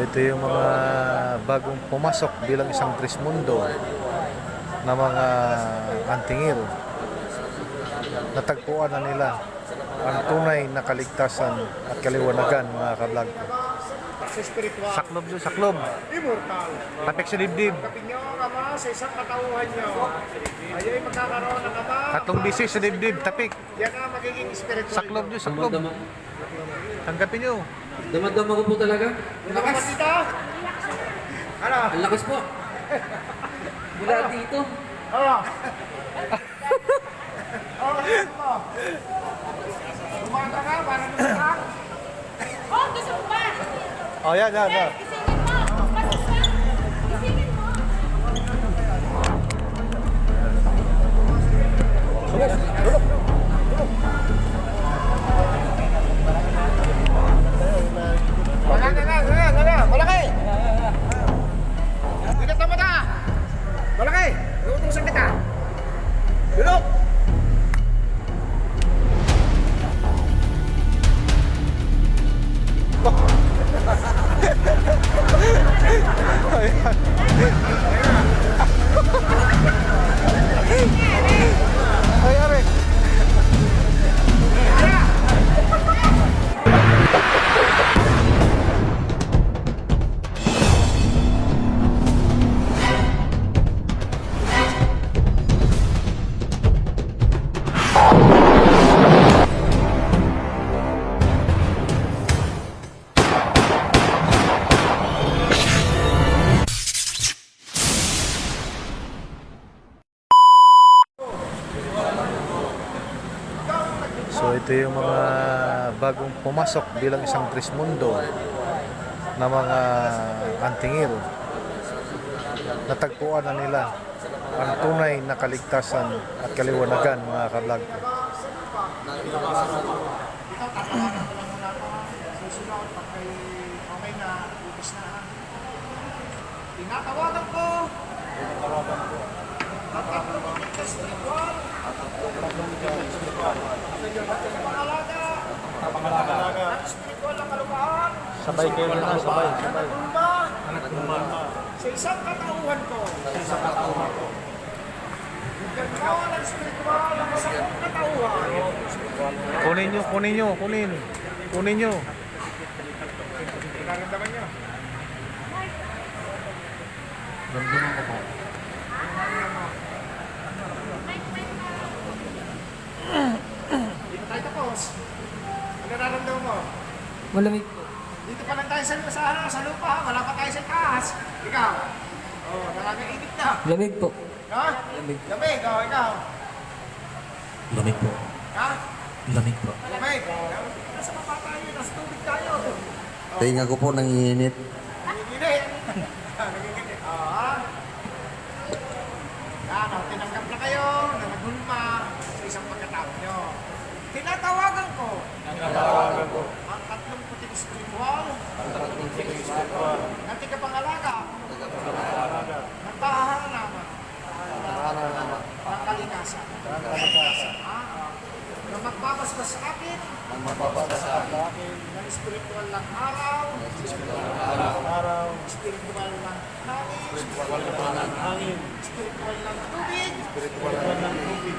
ito yung mga bagong pumasok bilang isang Trismundo na mga antingil. Natagpuan na nila ang tunay na kaligtasan at kaliwanagan mga kablog. sa spiritual, Saklob doon, saklob. immortal. Tapik sa dibdib. Kapin niyo ang ama sa isang katauhan niyo. Ayo'y magkakaroon ng ama. Katong bisi sa dibdib, tapik. Yan ang magiging spiritual. Saklob doon, saklob. Tanggapin nyo. dama ko po talaga. Ang Lakas dito. Ano? Ang lakas po. Mula dito. Ano? Oh, ano mo? Umanta ka, para mo Oh, gusto mo ba? Oh, yan, yan, yan. So ito yung mga bagong pumasok bilang isang Trismundo na mga antingil. Natagpuan na nila ang tunay na kaligtasan at kaliwanagan mga kablog. Ubus na. Tinatawagan ko. Tinatawagan ko. Sabay kayo na, sabay, sabay. Sa isang katauhan ko. Sa isang katauhan ko. Gagawa ng spiritual ng isang katauhan. Kunin nyo, kunin nyo, kunin. Kunin nyo. Nararamdaman niyo? Ramdaman ko po. Hindi tapos. Ano nararamdaman mo? Malamig po. Dito pa lang tayo sa, sa, ano, sa lupa, wala pa tayo sa taas. Ikaw? Oh, nakakainit na. Lamig po. Ha? Lamig. Lamig, oh, ikaw. Lamig po. Ha? Lamig po. Lamig. Nasa baba tayo, nasa tubig tayo. Tinga ko po nangiinit. Nanginginit. Nanginginit. Oh, ha? Yan, oh, tinanggap na kayo na naghulma sa isang pagkatao nyo. Tinatawagan ko. Tinatawagan ko. Ang tatlong puting spiritual. Ang tatlong puting spiritual. Ng tigapangalaga. Tigapangalaga. Ng tahanan naman. Tahanan naman. Ng kalikasan. Ng kalikasan. Ha? Na magbabasbas sa akin. Ng magbabasbas sa akin. Ng spiritual ng araw. Ng spiritual ng araw. Spiritual ng hangin. Spiritual ng hangin. Spiritual ng tubig. Spiritual ng tubig.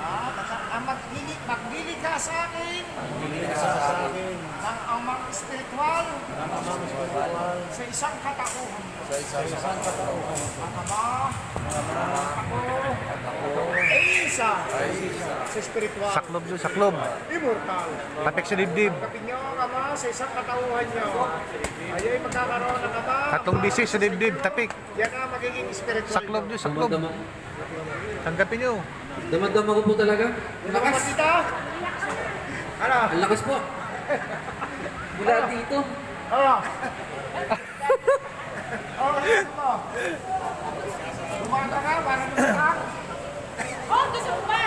Ah, ang maglili, maglilikha sa akin. Maglilikha sa akin. Ng amang spiritual. Ng amang spiritual. Sa isang katauhan. Sa isang, katauhan. Ang ama. Ang ama. Ako. Ako. Ay isa. Ay isa. Sa spiritual. Saklob doon, saklob. Immortal. Tapik sa dibdib. Kapin niyo ang ama sa isang katauhan niyo. Ayo'y magkakaroon ng ama. Katong bisi sa dibdib, tapik. Yan ang magiging spiritual. Saklob doon, saklob. Tanggapin nyo. Dama ko po talaga. Ang Lakas lakas. dito. Ano? Ang lakas po. Mula dito. Ano? Oh, ano mo? Umanta ka, para mo ka. Oh, gusto mo ba?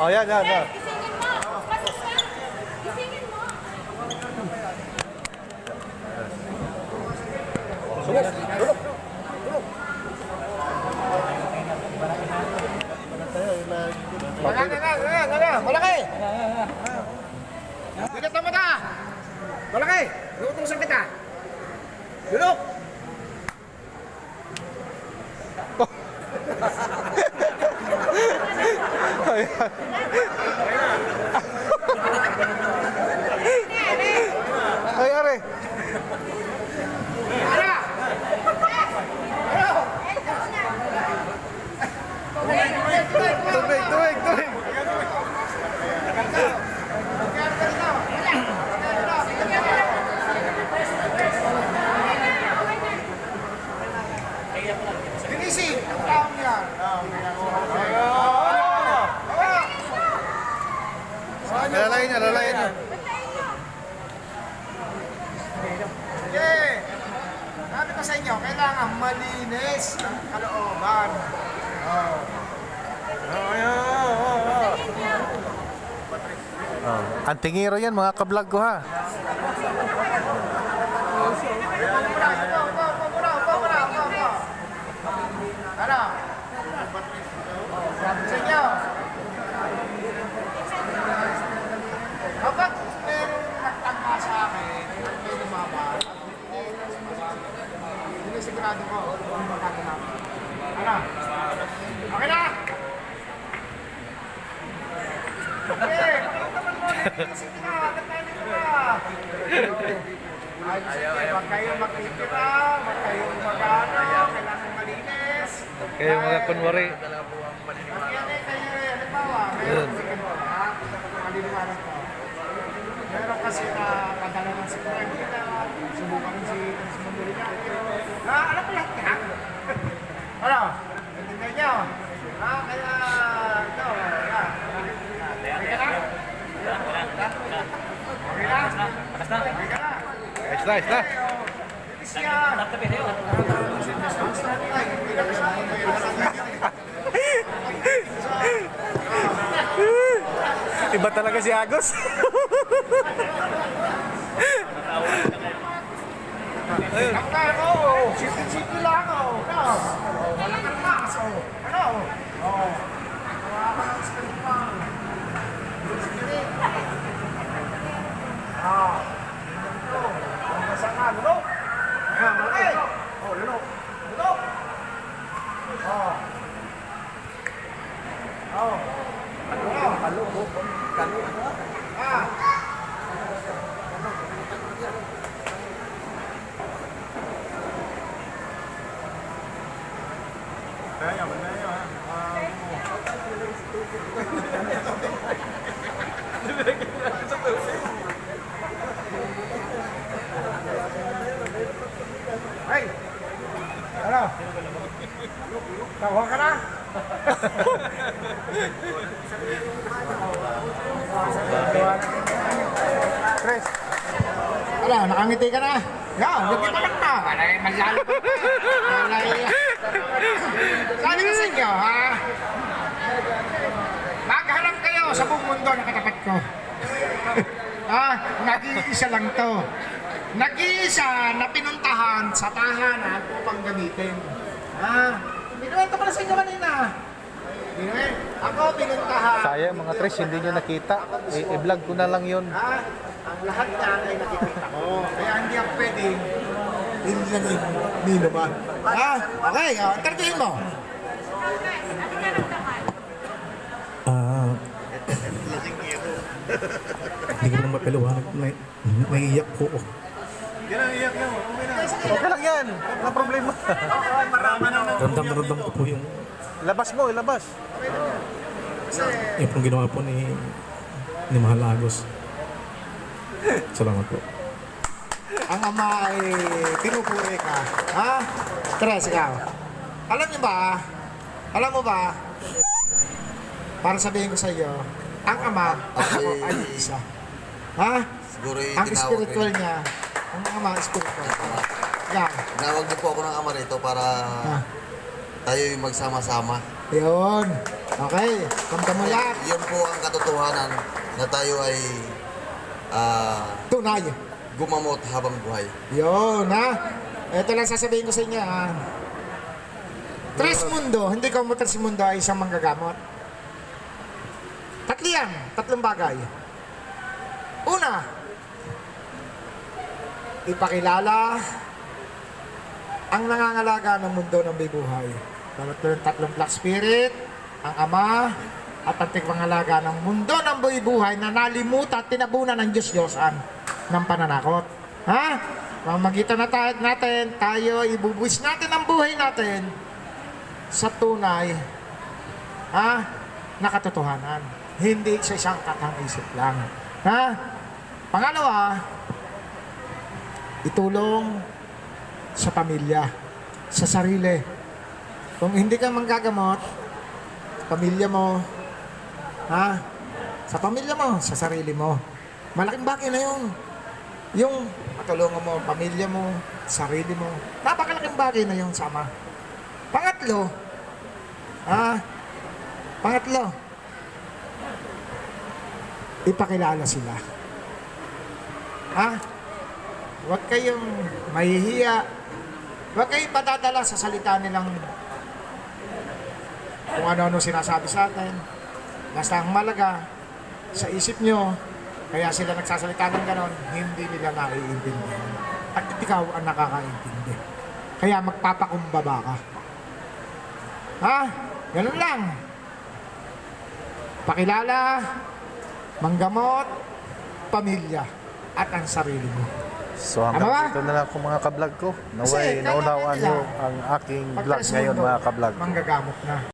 Oh, yan, yan, yan. Gisingin mo. Pasok ka. Gisingin mo. Wala na na, wala na, wala. Malaki. Dikit na mata. Malaki. Iutusan kita. Dulok. Ay, are. Tubig, tubig, tubig. Linisin ang Lalayin niya, lalayin niya. Okay. Sabi ko sa inyo, kailangan malinis ang kalooban. Oh. Oh. Ang tingiro yan, mga kablog ko ha. Upo muna, upo, upo, upo muna, upo muna, upo, upo. Ano? Sabi sa inyo. Kapag merong nagtangka sa akin, at may lumaban, hindi sigurado ko kung magkakalaman. Ano? Okay na? Okay, kapag mo, sige na, katayin ko na. Ay, sige, wag kayong makitira, wag kayong magano, kailangan malinis. Kayo mga kunwari. Eh, kayo halimbawa, meron si ganito, ha? Maliliwanag ko. Meron kasi na ng siguro, hindi na subukan si Manduri niya. Ah, alam ko lahat. Ano? Natindihan niyo? Ah, kaya, ito, yan. Okay ka na? Okay na? Okay ka na? Nice, nice, nice. Bilis yan. Hindi na kasama. Iba talaga si Agos. Ang kaya ko, simple-simple lang. Ano? Oh, wala kang mas. Oh. Ano? Oh. Wala ka ng skill pa. Skill. Ah. Ito. Ang basa ka. Lulok. Ayan, malaki. Oh, lulok. Lulok. Oh. Oh. Ano? Kalubok. Kalubok. Ah. Hey! Ano? Tawa ka na? Chris. Ano, nakangiti ka na? Yan, hindi pa lang na. Malay, malalo pa. Malay. Sabi ko sa inyo, ha? Magharap kayo sa buong mundo na katapat ko. ah, nag-iisa lang to. Nag-iisa na pinuntahan sa tahanan upang gamitin. Ah, binuwento ko na sa inyo kanina. Binuwento. Ako pinuntahan. Sayang mga Tris, hindi nyo nakita. I- I-vlog ko na lang yun. Ha? Ang lahat niyan ay nakikita ko. Kaya hindi ako pwedeng hindi na ni naman. Ha? Okay, entertain mo. Ah... Hindi ko lang mapaliwanag. May, naiiyak po ako. Okay lang yan. Walang problema. Ramdam na ramdam ko po yung, Labas mo, ilabas. yung pong ginawa po ni, ni Mahal Agos. Salamat po. Ang ama ay pinupuri ka. Ha? Tres, ikaw. Alam niyo ba? Alam mo ba? Para sabihin ko sa iyo, ang ama at ako ay isa. Ha? Siguro yung Ang tinawag spiritual rin. Niya, ang ama spiritual. Yan. Tinawag niyo po ako ng ama rito para Ah. tayo yung magsama-sama. Yun. Okay. Kamta mo lahat. Yun po ang katotohanan na tayo ay ah, Tunay. gumamot habang buhay. Yun, ha? Ito lang sasabihin ko sa inyo, ha? Tres mundo, hindi ko mo tres mundo ay isang manggagamot. Tatlo yan, tatlong bagay. Una, ipakilala ang nangangalaga ng mundo ng bibuhay. Balot ko yung tatlong black spirit, ang ama, at ang tigpangalaga ng mundo ng buhay-buhay na nalimutan at tinabunan ng Diyos-Diyosan ng pananakot. Ha? Mamagitan na tayo, natin, tayo ibubuwis natin ang buhay natin sa tunay ha? na katotohanan. Hindi sa isang katang-isip lang. Ha? Pangalawa, itulong sa pamilya, sa sarili. Kung hindi ka manggagamot, pamilya mo, ha? Sa pamilya mo, sa sarili mo. Malaking bagay na yun. Yung matulungan mo, pamilya mo, sarili mo. Napakalaking bagay na yun, sama. Pangatlo, ha? Pangatlo, ipakilala sila. Ha? Huwag kayong mahihiya. Huwag kayong patadala sa salita nilang kung ano-ano sinasabi sa atin. Basta ang malaga, sa isip nyo, kaya sila nagsasalita ng ganon, hindi nila naiintindihan. At ikaw ang nakakaintindi. Kaya magpapakumbaba ka. Ha? Ganun lang. Pakilala, manggamot, pamilya, at ang sarili mo. So hanggang dito na lang ako mga kablog ko. Naway naunawaan nyo ang aking vlog ngayon mga kablog. Manggagamot na.